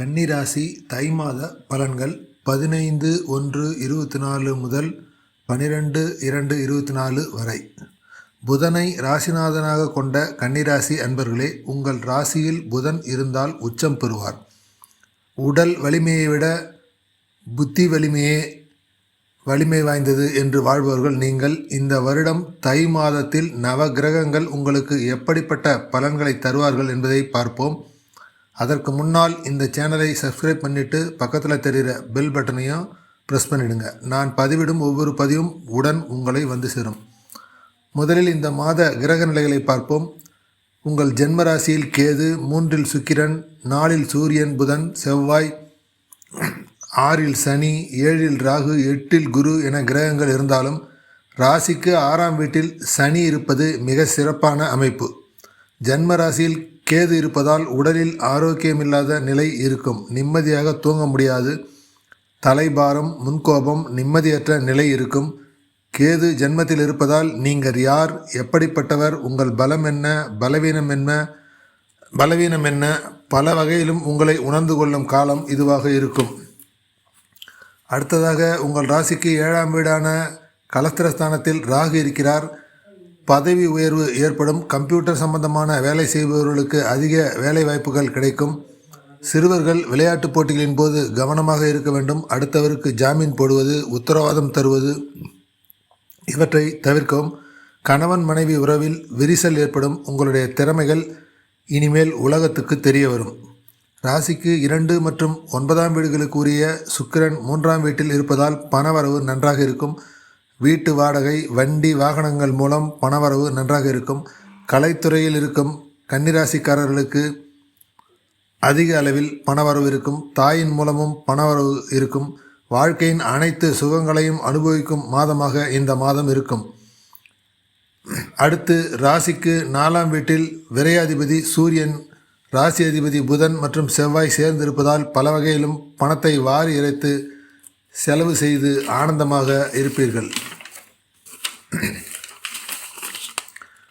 கன்னிராசி தை மாத பலன்கள் பதினைந்து ஒன்று இருபத்தி நாலு முதல் பனிரெண்டு இரண்டு இருபத்தி நாலு வரை. புதனை ராசிநாதனாக கொண்ட கன்னிராசி அன்பர்களே உங்கள் ராசியில் புதன் இருந்தால் உச்சம் பெறுவார். உடல் வலிமையை விட புத்தி வலிமையே வலிமை வாய்ந்தது என்று வாழ்பவர்கள் நீங்கள் இந்த வருடம் தை மாதத்தில் நவ கிரகங்கள் உங்களுக்கு எப்படிப்பட்ட பலன்களை தருவார்கள் என்பதை பார்ப்போம். அதற்கு முன்னால் இந்த சேனலை சப்ஸ்கிரைப் பண்ணிவிட்டு பக்கத்தில் தெரிகிற பெல் பட்டனையும் ப்ரெஸ் பண்ணிடுங்க. நான் பதிவிடும் ஒவ்வொரு பதிவும் உடன் உங்களை வந்து சேரும். முதலில் இந்த மாத கிரக நிலைகளை பார்ப்போம். உங்கள் ஜென்ம ராசியில் கேது மூன்றில் சுக்கிரன் நாலில் சூரியன் புதன் செவ்வாய் ஆறில் சனி ஏழில் ராகு எட்டில் குரு என கிரகங்கள் இருந்தாலும் ராசிக்கு ஆறாம் வீட்டில் சனி இருப்பது மிக சிறப்பான அமைப்பு. ஜென்ம ராசியில் கேது இருப்பதால் உடலில் ஆரோக்கியமில்லாத நிலை இருக்கும். நிம்மதியாக தூங்க முடியாது. தலைபாரம் முன்கோபம் நிம்மதியற்ற நிலை இருக்கும். கேது ஜென்மத்தில் இருப்பதால் நீங்கள் யார்? எப்படிப்பட்டவர்? உங்கள் பலம் என்ன? பலவீனம் என்ன? பலவீனம் என்ன? பல வகையிலும் உங்களை உணர்ந்து கொள்ளும் காலம் இதுவாக இருக்கும். அடுத்ததாக உங்கள் ராசிக்கு ஏழாம் வீடான கலஸ்திரஸ்தானத்தில் ராகு இருக்கிறார். பதவி உயர்வு ஏற்படும் கம்ப்யூட்டர் சம்பந்தமான வேலை செய்பவர்களுக்கு அதிக வேலை வாய்ப்புகள் கிடைக்கும். சிறுவர்கள் விளையாட்டுப் போட்டிகளின் போது கவனமாக இருக்க வேண்டும். அடுத்தவருக்கு ஜாமீன் போடுவது உத்தரவாதம் தருவது. இவற்றை தவிர்க்கவும். கணவன் மனைவி உறவில் விரிசல் ஏற்படும். உங்களுடைய திறமைகள் இனிமேல் உலகத்துக்கு தெரிய வரும். ராசிக்கு இரண்டு மற்றும் ஒன்பதாம் வீடுகளுக்கு உரிய சுக்கிரன் மூன்றாம் வீட்டில் இருப்பதால் பணவரவு நன்றாக இருக்கும். வீட்டு வாடகை வண்டி வாகனங்கள் மூலம் பணவரவு நன்றாக இருக்கும். கலைத்துறையில் இருக்கும் கன்னிராசிக்காரர்களுக்கு அதிக அளவில் பணவரவு இருக்கும். தாயின் மூலமும் பணவரவு இருக்கும். வாழ்க்கையின் அனைத்து சுகங்களையும் அனுபவிக்கும் மாதமாக இந்த மாதம் இருக்கும். அடுத்து ராசிக்கு நாலாம் வீட்டில் விரையாதிபதி சூரியன் ராசி அதிபதி புதன் மற்றும் செவ்வாய் சேர்ந்திருப்பதால் பல வகையிலும் பணத்தை வாரி இறைத்து செலவு செய்து ஆனந்தமாக இருப்பீர்கள்.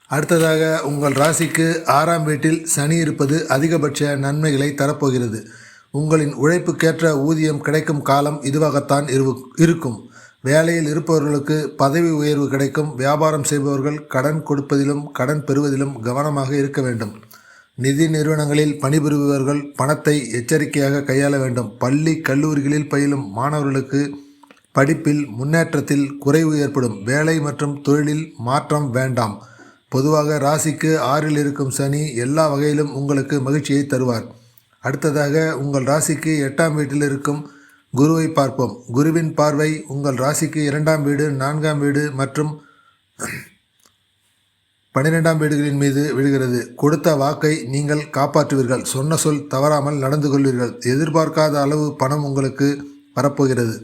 அடுத்ததாக உங்கள் ராசிக்கு ஆறாம் வீட்டில் சனி இருப்பது அதிகபட்ச நன்மைகளை தரப்போகிறது. உங்களின் உழைப்புக்கேற்ற ஊதியம் கிடைக்கும் காலம் இதுவாகத்தான் இரு இருக்கும். வேலையில் இருப்பவர்களுக்கு பதவி உயர்வு கிடைக்கும். வியாபாரம் செய்பவர்கள் கடன் கொடுப்பதிலும் கடன் பெறுவதிலும் கவனமாக இருக்க வேண்டும். நிதி நிறுவனங்களில் பணிபுரிபவர்கள் பணத்தை எச்சரிக்கையாக கையாள வேண்டும். பள்ளி கல்லூரிகளில் பயிலும் மாணவர்களுக்கு படிப்பில் முன்னேற்றத்தில் குறைவு ஏற்படும். வேலை மற்றும் தொழிலில் மாற்றம் வேண்டாம். பொதுவாக ராசிக்கு ஆறில் இருக்கும் சனி எல்லா வகையிலும் உங்களுக்கு மகிழ்ச்சியை தருவார். அடுத்ததாக உங்கள் ராசிக்கு எட்டாம் வீட்டில் இருக்கும் குருவை பார்ப்போம். குருவின் பார்வை உங்கள் ராசிக்கு இரண்டாம் வீடு நான்காம் வீடு மற்றும் பன்னிரெண்டாம் வீடுகளின் மீது விழுகிறது. கொடுத்த வாக்கை நீங்கள் காப்பாற்றுவீர்கள். சொன்ன சொல் தவறாமல் நடந்து கொள்வீர்கள். எதிர்பார்க்காத அளவு பணம் உங்களுக்கு வரப்போகிறது.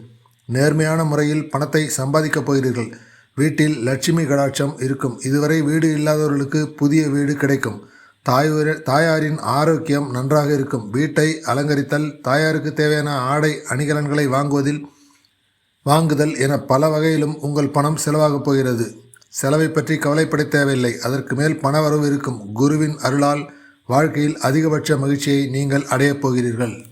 நேர்மையான முறையில் பணத்தை சம்பாதிக்கப் போகிறீர்கள். வீட்டில் லட்சுமி கடாட்சம் இருக்கும். இதுவரை வீடு இல்லாதவர்களுக்கு புதிய வீடு கிடைக்கும். தாய் தாயாரின் ஆரோக்கியம் நன்றாக இருக்கும். வீட்டை அலங்கரித்தல் தாயாருக்கு தேவையான ஆடை அணிகலன்களை வாங்குவதில் வாங்குதல் என பல வகையிலும் உங்கள் பணம் செலவாகப் போகிறது. செலவை பற்றி கவலைப்பட தேவையில்லை. அதற்கு மேல் பண வரவு இருக்கும். குருவின் அருளால் வாழ்க்கையில் அதிகபட்ச மகிழ்ச்சியை நீங்கள் அடையப் போகிறீர்கள்.